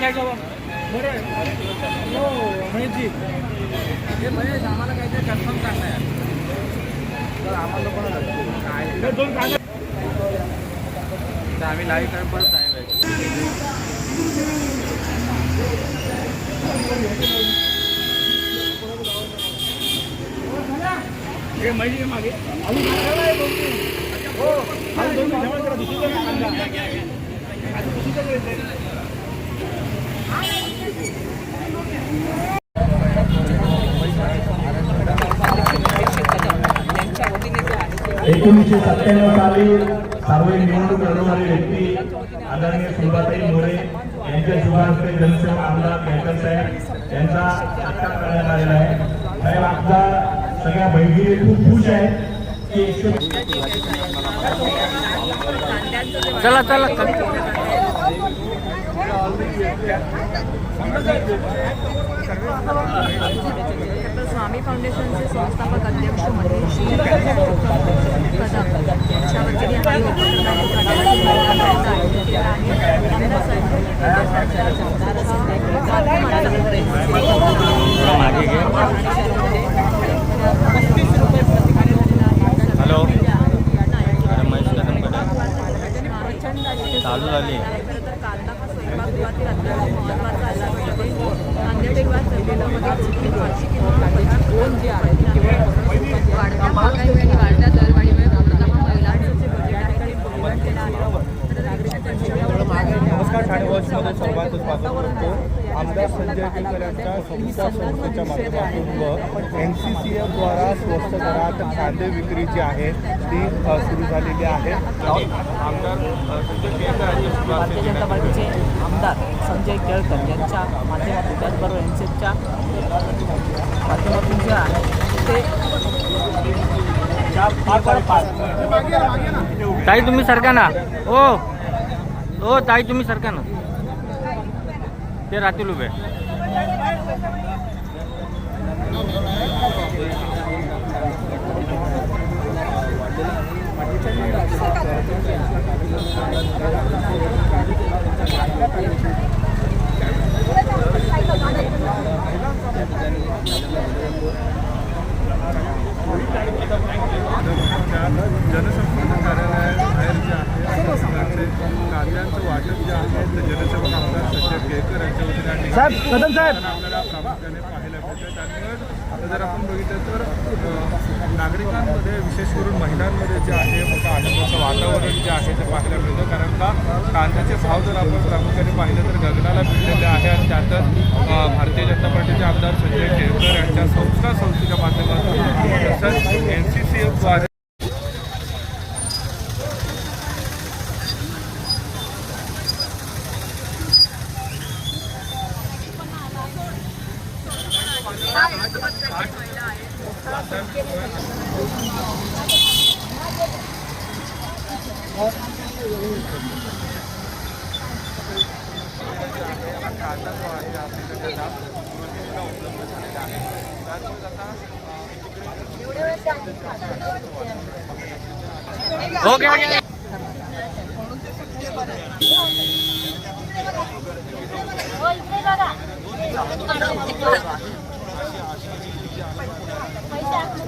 काय का बरं आहे. हो महेशजी हे महेश आम्हाला काहीतरी कन्फर्म सांगणं आहे. तर आम्हाला काय दोन कागद तर आम्ही लाईव्ह करत परत आहे. हे माहिती आहे मागे आहे. हो दुसरीकडे सांगा. अजून दुसरीकडे येते. एकोणीसशे सत्त्याण्णव साली सार्वजनिक निवडणूक लढवणारी व्यक्ती आदरणीय सुभाताई मोरे यांच्या शुभाहस्ते जनसेवक आमदार केळकर साहेब यांचा सत्कार करण्यात आलेला आहे. साहेब आमचा सगळ्या बहिणी खूप खुश आहेत चला चला. डॉक्टर स्वामी फाउंडेशनचे संस्थापक अध्यक्ष महेशजी कदम यांच्या वतीने हा उपक्रम आयोजित केला आहे आमदार संजय मागे घे. हॅलो. अरे महेश कदम चालू झाली. खरं अत्यंत महत्त्वाचा आजार असते नांदेड एक वार सर्वेलामध्ये दोन जे केवळ वाढत्या महागाई आणि वाढत्या दरवाढीमुळे मुख्यतः महिलांचं जे बजेट आहे ते आहे तर नागरिकांच्या आमदार संजय केळकर यांच्या संस्था संस्थेच्या माध्यमातून व एन सी सी एफद्वारा स्वस्त दरात कांदे विक्री जी आहे ती सुरू झालेली आहे. आमदार संजय केळकर भारतीय जनता पार्टीचे आमदार संजय केळकर यांच्या माध्यमातून त्याचबरोबर एन सी एफच्या माध्यमातून जे आहे ते ताई तुम्ही सरका ना. हो. हो ताई तुम्ही सरका ना. ते राहतील उभे जनसंपर्क कार्यालयाबाहेर जे आहे त्या ठिकाणचे कांद्यांचं वाटप जे आहे ते जनसेवक आमदार संजय केळकर यांच्या वतीने आणि साहेब कदम साहेब. प्रामुख्याने पाहायला आता जर आपण बघितलं तर नागरिकांमध्ये विशेष करून महिलांमध्ये जे आहे मोठं आनंदाचं वातावरण जे आहे ते पाहायला मिळतं. कारण का कांद्याचे भाव जर आपण प्रामुख्याने पाहिलं तर गगनाला भिडलेले आहे. आणि त्यातच भारतीय जनता पार्टीचे आमदार संजय केळकर यांच्या संस्था संस्थेच्या माध्यमातून तसंच एन सी सी एफद्वारे कांदा जो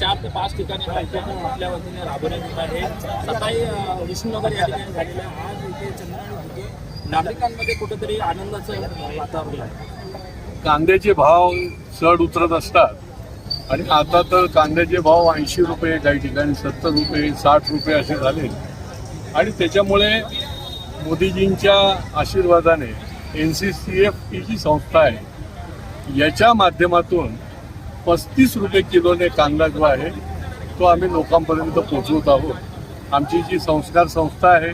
चार ते पाच ठिकाणी हा उपक्रम आपल्या वतीने राबवण्यात येत आहे. सकाळी विष्णुनगर या ठिकाणी झालेला आज इथे चंद्राणी नागरिकांमध्ये कुठेतरी आनंदाचं वातावरण आहे. कांद्याचे भाव चढ उतरत असतात. आणि आता तर कांद्याचे भाव ऐंशी रुपये काही ठिकाणी सत्तर रुपये साठ रुपये असे झाले. आणि त्याच्यामुळे मोदीजींच्या आशीर्वादाने एन सी सी एफ ही जी संस्था आहे याच्या माध्यमातून पस्तीस रुपये किलोने कांदा जो आहे तो आम्ही लोकांपर्यंत पोचवत आहोत. आमची जी संस्कार संस्था आहे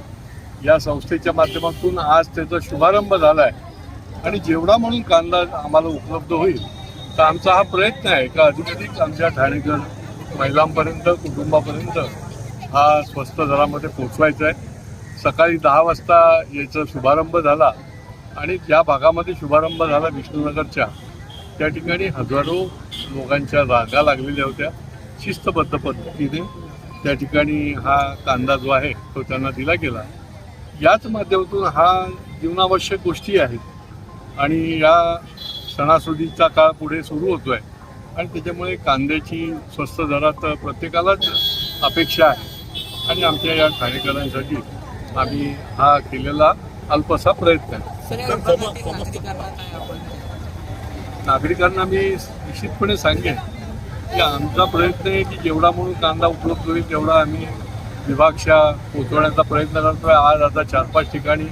या संस्थेच्या माध्यमातून आज त्याचा शुभारंभ झाला आहे आणि जेवढा म्हणून कांदा आम्हाला उपलब्ध होईल तर आमचा हा प्रयत्न आहे का अधिकाधिक आमच्या ठाणेकर महिलांपर्यंत कुटुंबापर्यंत हा स्वस्त दरामध्ये पोचवायचा आहे. सकाळी दहा वाजता याचा शुभारंभ झाला आणि ज्या भागामध्ये शुभारंभ झाला विष्णुनगरच्या त्या ठिकाणी हजारो लोकांच्या रागा लागलेल्या होत्या. शिस्तबद्ध पद्धतीने त्या ठिकाणी हा कांदा जो आहे तो त्यांना दिला गेला. याच माध्यमातून हा जीवनावश्यक गोष्टी आहेत आणि या सणासुदीचा काळ पुढे सुरू होतो आहे आणि त्याच्यामुळे कांद्याची स्वस्त दरात प्रत्येकालाच अपेक्षा आहे. आणि आमच्या या ठाणेकरांसाठी आम्ही हा केलेला अल्पसा प्रयत्न आहे. नागरिकांना मी निश्चितपणे सांगेन की आमचा प्रयत्न आहे की जेवढा म्हणून कांदा उपलब्ध होईल तेवढा आम्ही विभागशा पोचवण्याचा प्रयत्न करतोय. आज आता चार पाच ठिकाणी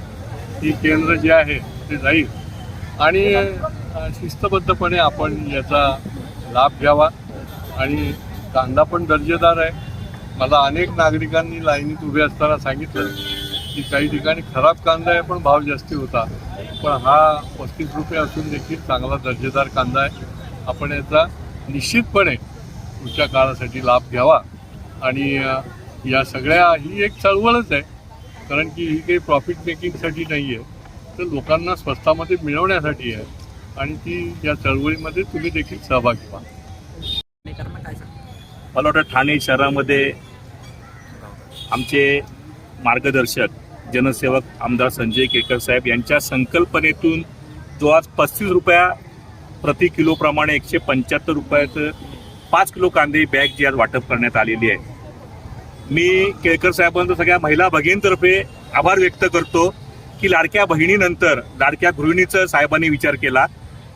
ही केंद्र जे आहे ते जाईल. आणि शिस्तबद्धपणे आपण याचा लाभ घ्यावा. आणि कांदा पण दर्जेदार आहे. मला अनेक नागरिकांनी लाईनीत उभे असताना सांगितलं की काही ठिकाणी खराब कांदा आहे पण भाव जास्ती होता. पण हा पस्तीस रुपये असून देखील चांगला दर्जेदार कांदा आहे. आपण याचा निश्चितपणे पुढच्या काळासाठी लाभ घ्यावा. आणि या सगळ्या ही एक चळवळच आहे. कारण की ही काही प्रॉफिट मेकिंगसाठी नाही आहे तर लोकांना स्वस्तामध्ये मिळवण्यासाठी आहे. आणि ती या चळवळीमध्ये तुम्ही देखील सहभागी व्हा. मला वाटतं ठाणे शहरामध्ये आमचे मार्गदर्शक जनसेवक आमदार संजय केळकर साहेब यांच्या संकल्पनेतून जो आज पस्तीस रुपया प्रति किलोप्रमाणे एकशे पंच्याहत्तर रुपयाचं पाच किलो कांदे बॅग जी आज वाटप करण्यात आलेली आहे. मी केळकर साहेबांचं सगळ्या महिला भगिनीतर्फे आभार व्यक्त करतो की लाडक्या बहिणीनंतर लाडक्या गृहिणीचा साहेबांनी विचार केला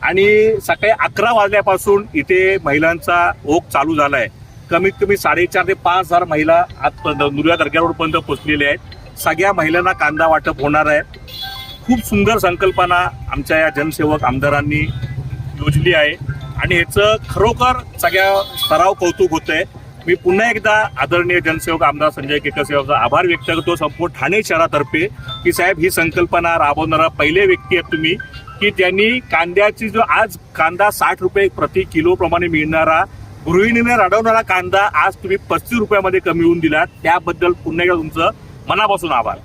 आणि सकाळी अकरा वाजल्यापासून इथे महिलांचा ओघ चालू झाला आहे कमीत कमी साडेचार ते पाच हजार महिला आजपर्यंत नुर्या दर्ग्यावरपर्यंत रोडपर्यंत पोहोचलेल्या आहेत. सगळ्या महिलांना कांदा वाटप होणार आहे. खूप सुंदर संकल्पना आमच्या या जनसेवक आमदारांनी योजली आहे. आणि ह्याचं खरोखर सगळ्या सराव कौतुक होत आहे मी पुन्हा एकदा आदरणीय जनसेवक आमदार संजय केकर आभार व्यक्त करतो. संपूर्ण ठाणे शहरातर्फे की साहेब ही संकल्पना राबवणारा पहिले व्यक्ती आहेत तुम्ही की ज्यांनी कांद्याची जो आज कांदा साठ रुपये प्रति किलोप्रमाणे मिळणारा गृहिणीने रडवणारा कांदा आज तुम्ही पस्तीस रुपयामध्ये कमी होऊन दिलात. त्याबद्दल पुन्हा एकदा तुमचं मनापासून आभार.